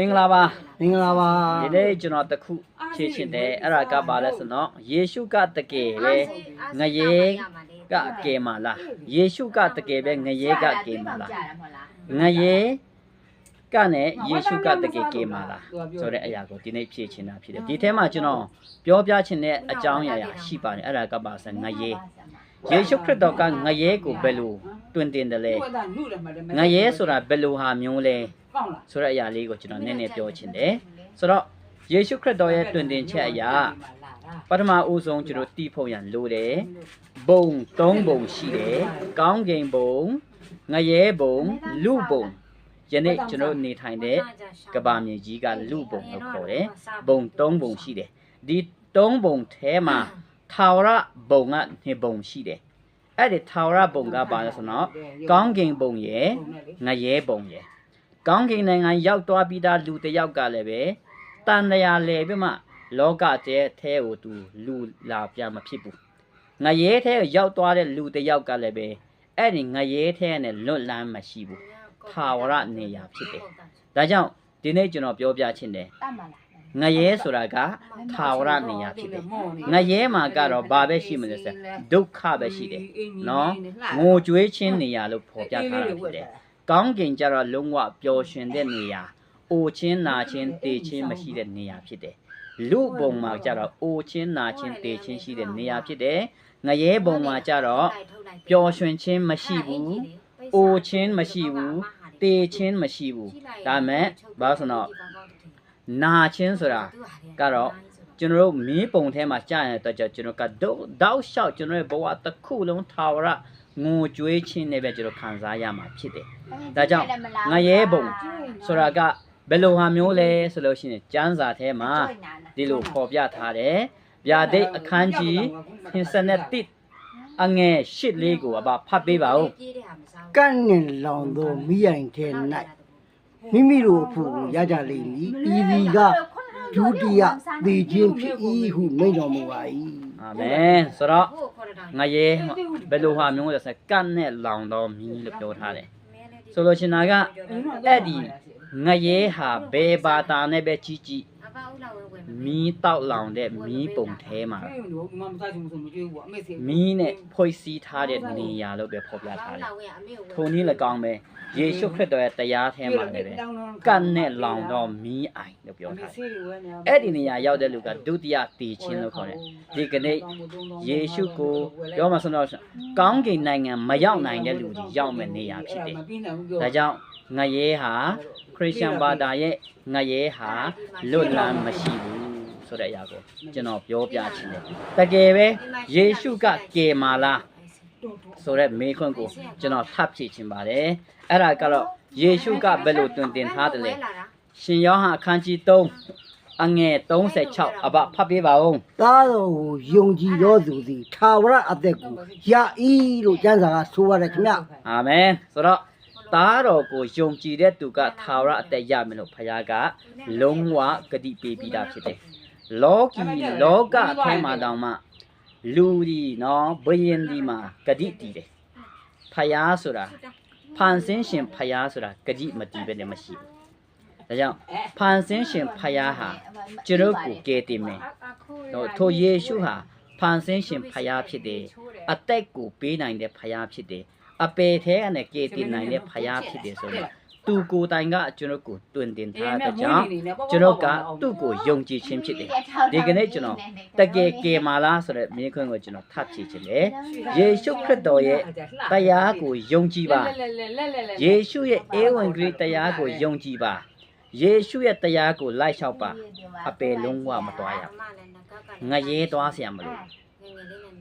မင်္ဂလာပါမင်္ဂလာပါဒီနေ့ကျွန်တော်တခုဖြည့်ချင်တယ်အဲ့ဒါကပါလဲဆိုတော့ယေရှုကတကယ်ပဲငရေကကယ်မလားယေရှုကတကယ်ပဲငရေကကယ်မလားငရေကနဲ့ယေရှုကတကယ်ကယ်မလားဆိုတဲ့အရာကိုဒီနေ့ဖြည့်ချင်တာဖြစ်တယ်ဒီထဲမှာကျွန်တော်ပြောပြချင်တဲ့အကြောင်းအရာရှိပါတယ်အဲ့ဒါကပါဆိုငရေယေရှုခရစ်တော်ကငရေကိုဘယ်လိုတွင်တင်တယ်လဲငရေဆိုတာဘယ်လိုဟာမျိုးလဲ ကောင်းလားဆိုတဲ့အရာလေးကိုကျွန်တော်နည်းနည်းပြောချင်တယ်ဆိုတော့ယေရှုခရစ်တော်ရဲ့တွင်တင်ချက်အရာပထမဦးဆုံးကျွန်တော်တီးဖို့ရန်လိုတယ်ဘုံ၃ဘုံရှိတယ်ကောင်းကင်ဘုံငရဲဘုံလူဘုံယနေ့ကျွန်တော်နေထိုင်တဲ့ကဘာမြေကြီးကလူဘုံလို့ခေါ်တယ်ဘုံ၃ဘုံရှိတယ်ဒီ၃ဘုံထဲမှာထာဝရဘုံကနှစ်ဘုံရှိတယ်အဲ့ဒီထာဝရဘုံကဘာလဲဆိုတော့ကောင်းကင်ဘုံရယ်ငရဲဘုံရယ် ကောင်းကင်နိုင်ငံရောက်သွားပြီးသားလူတစ်ယောက်ကလည်းပဲတန်တရာလဲပြီးမှလောကကျဲအဲကိုသူလူလာပြမဖြစ်ဘူးငရဲထဲကိုရောက်သွားတဲ့လူတစ်ယောက်ကလည်းပဲအဲ့ဒီငရဲထဲနဲ့လွတ်လန်းမရှိဘူးထာဝရနေရာဖြစ်တယ်ဒါကြောင့်ဒီနေ့ကျွန်တော်ပြောပြချင်တယ်ငရဲဆိုတာကထာဝရနေရာဖြစ်တယ်ငရဲမှာကတော့ဘာပဲရှိမလဲဆိုဒုက္ခပဲရှိတယ်နော်ငိုကြွေးခြင်းနေရာလို့ဖော်ပြထားတာဖြစ်တယ် ကောင်းကင်ကြတော့လုံးဝပျော်ရွှင်တဲ့နေရာ။အိုချင်းနာချင်းတေချင်းမရှိတဲ့နေရာဖြစ်တယ်။လူဘုံမှာကြတော့အိုချင်းနာချင်းတေချင်းရှိတဲ့နေရာဖြစ်တယ်။ငရဲဘုံမှာကြတော့ပျော်ရွှင်ခြင်းမရှိဘူး။အိုချင်းမရှိဘူး။တေချင်းမရှိဘူး။ဒါမဲ့ဘာလို့ဆိုတော့နာချင်းဆိုတာကတော့ကျွန်တော်တို့မင်းပုံထဲမှာကြာရတဲ့အတွက်ကြောင့်ကျွန်တော်ကတော့တောက်လျှောက်ကျွန်တော်ရဲ့ဘဝတစ်ခုလုံးထာဝရ ငိုကြွေးခြင်းနဲ့ပဲကျွန်တော်ခံစားရမှာဖြစ်တယ်ဒါကြောင့်ငရဲဘုံဆိုတာကဘယ်လိုဟာမျိုးလဲဆိုလို့ရှိရင်ကျမ်းစာထဲမှာဒီလိုပေါ်ပြထားတယ်ဗျာဒိတ်အခန်းကြီး51အငယ်8လေးကိုအပါဖတ်ပေးပါဦးကန့်နှင်လောင်သောမိယိုင်ထဲ၌မိမိတို့အဖို့ကိုရကြလိမ့်မည်ဤဒီကဒုတိယသေခြင်းဖြစ်၏ဟုမိန့်တော်မူပါ၏ အာမင်ဆိုတော့ငရဲဘယ်လိုဟာမျိုးလဲဆိုကတ်နဲ့လောင်တော်မီလို့ပြောထားတယ်ဆိုလို့ရှင်တာကအဲ့ဒီငရဲဟာဘယ်ဘာသာနဲ့ပဲကြီးကြီးမီးတောက်လောင်တဲ့မီးပုံထဲမှာမီးနဲ့ဖွဲ့စည်းထားတဲ့နေရာလို့ပဲဖော်ပြထားတယ်။ထိုနည်း၎င်းပဲ ယေရှုခရစ်တော်ရဲ့တရားထဲမှာလည်းပဲကတ်နဲ့လောင်တော့မီးအိုင်လို့ပြောထားတယ်။အဲ့ဒီနေရာရောက်တဲ့လူကဒုတိယတည်ခြင်းလို့ခေါ်တယ်။ဒီကနေ့ယေရှုကိုပြောမှဆိုတော့ကောင်းကင်နိုင်ငံမရောက်နိုင်တဲ့လူကြီးရောက်မဲ့နေရာဖြစ်တယ်။ဒါကြောင့်ငရဲဟာခရစ်ယာန်ဘာသာရဲ့ငရဲဟာလွတ်လပ်မရှိဘူးဆိုတဲ့အရာကိုကျွန်တော်ပြောပြချင်တယ်။တကယ်ပဲယေရှုကကယ်မာလား ဆိုတဲ့မေးခွန်းကိုကျွန်တော်ထပ်ဖြေချင်ပါတယ်။အဲ့ဒါကတော့ယေရှုကဘယ်လိုတွင်တင်ထားတယ်လဲ။ရှင်ယောဟန်အခန်းကြီး3အငယ်36အဘဖတ်ပေးပါဦးသားတော်ကိုယုံကြည်သောသူသည်သာဝရအသက်ကိုရ၏လို့ကျမ်းစာကဆိုပါတယ်ခင်ဗျ။အာမင်။ဆိုတော့သားတော်ကိုယုံကြည်တဲ့သူကသာဝရအသက်ရမယ်လို့ဖခင်ကလုံးဝဂတိပေးပြီးသားဖြစ်တယ်။လောကီလောကအထဲမှာတောင်မှ လူဒီနော်ဘယင်ဒီမှာဂတိတည်တယ်။ဖခင်ဆိုတာဖန်ဆင်းရှင်ဖယားဆိုတာဂတိမတီးပဲလည်းမရှိဘူး။ဒါကြောင့်ဖန်ဆင်းရှင်ဖယားဟာကျွန်တော်ကိုကယ်တင်မယ်။တော့ထိုယေရှုဟာဖန်ဆင်းရှင်ဖယားဖြစ်တယ်။အသက်ကိုပေးနိုင်တဲ့ဖယားဖြစ်တယ်။အပေထဲကနေကယ်တင်နိုင်တဲ့ဖယားဖြစ်တယ်ဆိုတော့ သူကိုယ်တိုင်ကကျွန်တော်ကိုတွင်တင်ထားတဲ့ကြောင့်ကျွန်တော်ကသူ့ကိုယုံကြည်ခြင်းဖြစ်တယ်ဒီကနေ့ကျွန်တော်တကယ်ကယ်မာလားဆိုတဲ့မြင်ခွန်းကိုကျွန်တော်ထပ်ဖြည့်ခြင်းလေယေရှုခရစ်တော်ရဲ့တရားကိုယုံကြည်ပါယေရှုရဲ့အေဝံဂေလိတရားကိုယုံကြည်ပါယေရှုရဲ့တရားကိုလိုက်လျှောက်ပါအပယ်လုံးဝမတော်ရငရဲသွားဆရာမလို့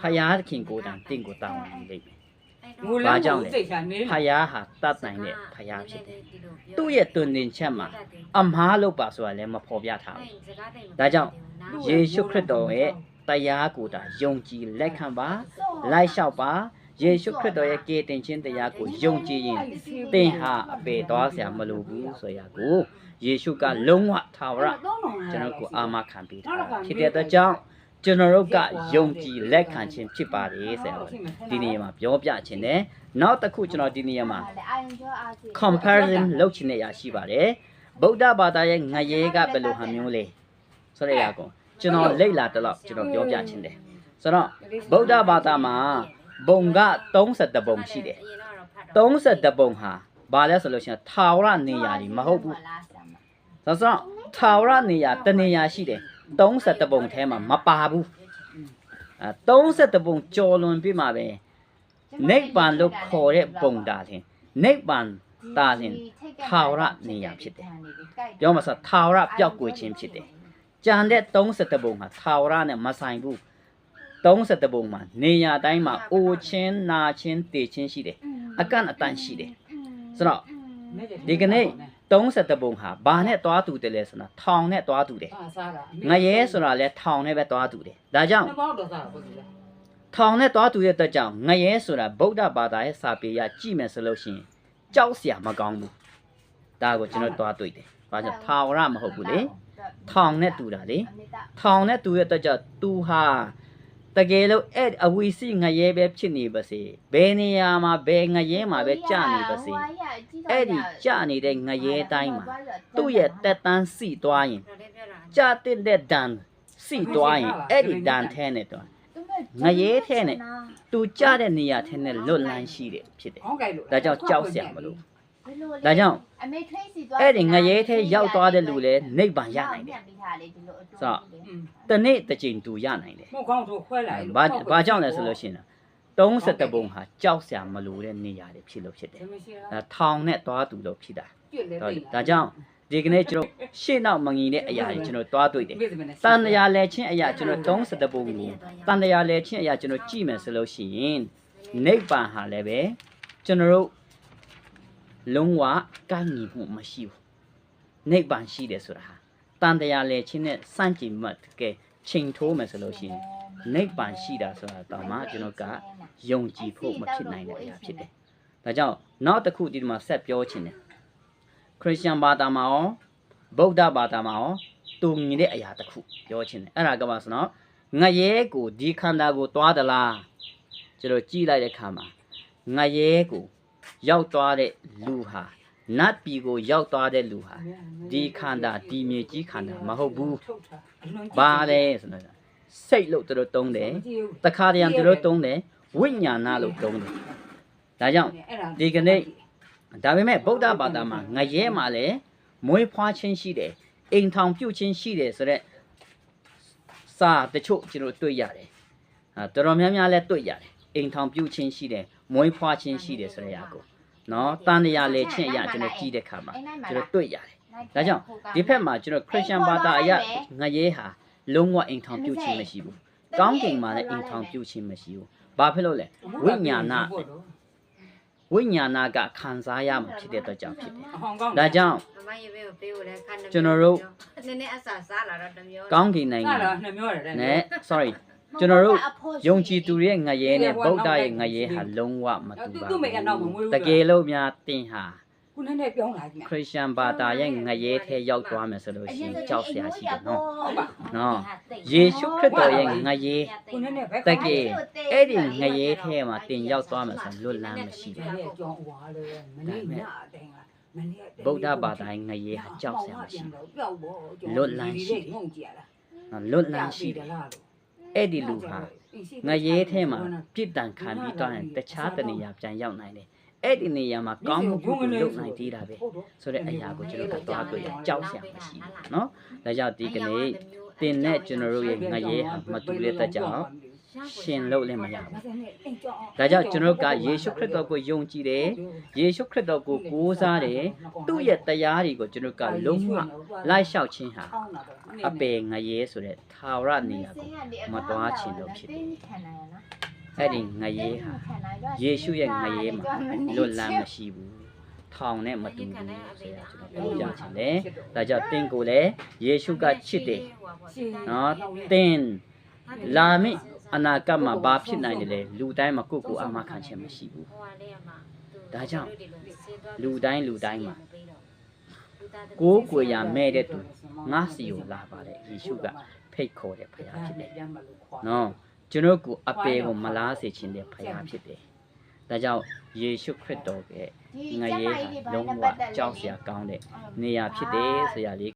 ဖယားခင်ကိုယ်တိုင်တင့်ကိုတောင်းနေလိမ့်မယ် ငိုလန်းကိုသိချာနေဖယားဟာတတ်နိုင်တဲ့ဖယားဖြစ်တယ်။သူ့ရဲ့တွင်တင်ချက်မှာအမားလို့ပါဆိုတာလည်းမဖော်ပြထားဘူး။ဒါကြောင့်ယေရှုခရစ်တော်ရဲ့တရားကိုယ်တိုင်ယုံကြည်လက်ခံပါလိုက်လျှောက်ပါယေရှုခရစ်တော်ရဲ့ကယ်တင်ခြင်းတရားကိုယုံကြည်ရင်သင်ဟာအပေသွားစရာမလိုဘူးဆိုရာကိုယေရှုကလုံးဝထာဝရကျွန်တော်ကိုအာမခံပေးတာဖြစ်တဲ့အတွက်ကြောင့် ကျွန်တော်တို့ကယုံကြည်လက်ခံခြင်းဖြစ်ပါတယ်ဆရာဒီနေရာမှာပြောပြခြင်းနဲ့နောက်တစ်ခုကျွန်တော်ဒီနေရာမှာ comparison လုပ်ချင်တဲ့အရာရှိပါတယ်ဗုဒ္ဓဘာသာရဲ့ငရဲကဘယ်လိုဟာမျိုးလဲဆိုတဲ့အရာကိုကျွန်တော်လိတ်လာတလောက်ကျွန်တော်ပြောပြချင်တယ်ဆိုတော့ဗုဒ္ဓဘာသာမှာဘုံက30ဘုံရှိတယ်30ဘုံဟာဘာလဲဆိုလို့ရှိရင်ထာဝရနေရာကြီးမဟုတ်ဘူးဆိုတော့ထာဝရနေရာတနေရာရှိတယ် 30ဘုံထဲမှာမပါဘူးအဲ30ဘုံကျော်လွန်ပြီးမှပဲနိဗ္ဗာန်လို့ခေါ်တဲ့ဘုံတာလင်နိဗ္ဗာန်တာလင်ထာဝရနေရာဖြစ်တယ်ပြောမှာဆိုထာဝရပျောက်ကွယ်ခြင်းဖြစ်တယ်။ကြံတဲ့30ဘုံမှာထာဝရနဲ့မဆိုင်ဘူး30ဘုံမှာနေရာတိုင်းမှာအိုချင်းနာချင်းတေချင်းရှိတယ်။အကန့်အတန့်ရှိတယ်။ဆိုတော့ဒီကနေ့ 30ဘုံဟာဘာနဲ့တွားတူတယ်လဲဆိုတော့ထောင်နဲ့တွားတူတယ်အာစားတာ။ငရဲဆိုတာလဲထောင်နဲ့ပဲတွားတူတယ်။ဒါကြောင့်နှစ်ပေါက်တော့စားတာပေါ့ဒီလားထောင်နဲ့တွားတူတဲ့အတွက်ကြောင့်ငရဲဆိုတာဗုဒ္ဓဘာသာရဲ့စာပေရကြည့်မယ်ဆိုလို့ရှိရင်ကြောက်စရာမကောင်းဘူး။ဒါကိုကျွန်တော်တွားတွေ့တယ်။ဘာကြောင့်ထာဝရမဟုတ်ဘူးလေ။ထောင်နဲ့တူတာလေထောင်နဲ့တူရဲ့အတွက်ကြောင့်သူဟာ တကယ်လို့အဲ့အဝီစီငရဲပဲဖြစ်နေပါစေဘယ်နေရာမှာဘယ်ငရဲမှာပဲကြာနေပါစေအဲ့ဒီကြာနေတဲ့ငရဲတိုင်းမှာသူ့ရဲ့တက်တန်းစီသွားရင်ကြာတဲ့တဲ့ဒန်စီသွားရင်အဲ့ဒီဒန်ထဲနဲ့တော့ငရဲထဲနဲ့သူကြာတဲ့နေရာထဲနဲ့လွတ်လန်းရှိတယ်ဖြစ်တယ်ဟောင်းကြိုက်လို့ဒါကြောင့်ကြောက်စရာမလို ဒါကြောင့်အဲ့ဒီငရဲထဲရောက်သွားတဲ့လူလည်းနိဗ္ဗာန်ရနိုင်တယ်ဆိုတော့อืมတနေ့တစ်ချိန်သူရနိုင်တယ်မဟုတ်ကောင်းတော့ခွဲလိုက်လို့ဘာဘာကြောင့်လဲဆိုလို့ရှိရင်30ဘုံဟာကြောက်စရာမလိုတဲ့နေရာတွေဖြစ်လို့ဖြစ်တယ်မရှိ။ဒါထောင်နဲ့သွားသူလို့ဖြစ်တာပြည့်လေ။ဒါဒါကြောင့်ဒီကနေ့ကျွန်တော်ရှေ့နောက်မငီတဲ့အရာတွေကျွန်တော်သွားတွေ့တယ်ပြည့်စမနဲ့။တန်တရားလဲချင်းအရာကျွန်တော်30ဘုံကိုတန်တရားလဲချင်းအရာကျွန်တော်ကြည့်မယ်ဆိုလို့ရှိရင်နိဗ္ဗာန်ဟာလည်းပဲကျွန်တော်တို့ လုံးဝကိုင်းညီမှုမရှိဘူး။နိဗ္ဗာန်ရှိတယ်ဆိုတာဟာတန်တရားလဲချင်းနဲ့စန့်ကျင်မှတ်ကဲချိန်ထိုးမယ်ဆိုလို့ရှိရင်နိဗ္ဗာန်ရှိတာဆိုတာတော့မှကျွန်တော်ကယုံကြည်ဖို့မဖြစ်နိုင်တဲ့အရာဖြစ်တယ်။ဒါကြောင့်နောက်တစ်ခုဒီမှာဆက်ပြောချင်တယ်။ခရစ်ယာန်ဘာသာမှာရောဗုဒ္ဓဘာသာမှာရောတူညီတဲ့အရာတစ်ခုပြောချင်တယ်။အဲ့ဒါကပါဆိုတော့ငရဲကိုဒီခန္ဓာကိုတွားသလားကျွန်တော်ကြည့်လိုက်တဲ့အခါမှာငရဲကို ရောက်သွားတဲ့လူဟာနတ်ပြည်ကိုရောက်သွားတဲ့လူဟာဒီခန္ဓာဒီမြေကြီးခန္ဓာမဟုတ်ဘူးထုတ်တာအလွန်။ဘာလဲဆိုတော့စိတ်လို့သူတို့တုံးတယ်။တခါတရံသူတို့တုံးတယ်ဝိညာဏလို့တုံးတယ်။ဒါကြောင့်ဒီကနေ့ဒါပေမဲ့ဗုဒ္ဓဘာသာမှာငရဲမှာလည်းမွေးဖွားခြင်းရှိတယ်အိမ်ထောင်ပြုတ်ခြင်းရှိတယ်ဆိုတော့စာတချို့ကျွန်တော်တွေ့ရတယ်အာတော်တော်များများလည်းတွေ့ရတယ် အိမ်ထောင်ပြုတ်ခြင်းရှိတယ်မွေးဖွားခြင်းရှိတယ်ဆိုတဲ့အရာကိုနော်တန်တရားလေချင်းအရာကျွန်တော်ကြည့်တဲ့ခါမှာကျွန်တော်တွေ့ရတယ်ဒါကြောင့်ဒီဖက်မှာကျွန်တော်ခရစ်ယာန်ဘာသာအရာငရဲဟာလုံးဝအိမ်ထောင်ပြုတ်ခြင်းမရှိဘူးကောင်းကင်မှာလည်းအိမ်ထောင်ပြုတ်ခြင်းမရှိဘူးဘာဖြစ်လို့လဲဝိညာဏဝိညာဏကခံစားရမှာဖြစ်တဲ့အတွက်ကြောင့်ဖြစ်တယ်ဟောင်းကောင်းဒါကြောင့်မမရေဘေးကိုပေးဖို့လဲခန်းကျွန်တော်တို့နည်းနည်းအစာစားလာတော့တစ်မျိုးကောင်းကင်နိုင်ငံငါတော့နှစ်မျိုးရတယ်နဲ့ sorry ကျွန်တော်တို့ယုံကြည်သူရဲ့ငရဲနဲ့ဗုဒ္ဓရဲ့ငရဲဟာလုံးဝမတူပါဘူးတကယ်လို့များတင်ဟာခုနည်းနည်းပြောင်းလာပြီခရစ်ယာန်ဘာသာရဲ့ငရဲထဲရောက်သွားမယ်ဆိုလို့ရှိရင်ကြောက်စရာရှိတယ်နော်နော်ယေရှုခရစ်တော်ရဲ့ငရဲခုနည်းနည်းပဲတကယ်အဲ့ဒီငရဲထဲမှာတင်ရောက်သွားမယ်ဆိုလွတ်လန်းမရှိမဘူးနေ့ကြောင်းဝါလေမနေ့ညအတိုင်းကမနေ့ဗုဒ္ဓဘာသာရဲ့ငရဲဟာကြောက်စရာမရှိပျောက်ဘောလွတ်လန်းရှိတယ်ငုံကြရလားဘူးလွတ်လန်းရှိတယ် အဲ့ဒီလူဟာငရဲထဲမှာပြစ်ဒဏ်ခံပြီးတော့ရင်တခြားတနေရာပြန်ရောက်နိုင်တယ်အဲ့ဒီနေရာမှာကောင်းမှုပြုလုပ်နိုင်သေးတာပဲ ဆိုတဲ့အရာကိုကျွန်တော်တို့သွားတွေ့ရကြောက်စရာမရှိဘူးเนาะဒါကြောင့်ဒီကနေ့တင်နဲ့ကျွန်တော်တို့ရဲ့ငရဲဟာမတူတဲ့တက်ကြောင့် ရှင်လို့လည်းမရဘူးဒါကြောင့်ကျွန်တော်တို့ကယေရှုခရစ်တော်ကိုယုံကြည်တယ်ယေရှုခရစ်တော်ကိုကိုးစားတယ်သူ့ရဲ့တရားတွေကိုကျွန်တော်ကလုံးဝလိုက်လျှောက်ခြင်းဟာအပေငရဲဆိုတဲ့သာဝရနေရာကိုမတွားချင်လို့ဖြစ်တယ်အဲ့ဒီငရဲဟာယေရှုရဲ့ငရဲမှာလွတ်လန်းမရှိဘူးထောင်နဲ့မတူဘူးဆိုရကျွန်တော်ပြောကြချင်တယ်ဒါကြောင့်တင်းကိုလည်းယေရှုကချစ်တယ်နော်တင်းလာမည့် အနာဂတ်မှာဘာဖြစ်နိုင်တယ်လဲလူတိုင်းမှာကိုယ့်ကိုယ်အမှခံခြင်းမရှိဘူးဒါကြောင့်လူတိုင်းလူတိုင်းမှာကိုယ်ကိုယ်ရမဲ့တဲ့သူငါစီကိုလာပါတယ်ယေရှုကဖိတ်ခေါ်တဲ့ဖခင်ဖြစ်တယ်နော်ကျွန်တော်ကိုအပေကိုမလားစေခြင်းတဲ့ဖခင်ဖြစ်တယ်ဒါကြောင့်ယေရှုခရစ်တော်ရဲ့ဒီငကျရေမဟာကြီးတွေဘာလုံးနဲ့ဝပတ်သက်လဲကြောက်စရာကောင်းတဲ့နေရာဖြစ်တယ်ဆိုရလေး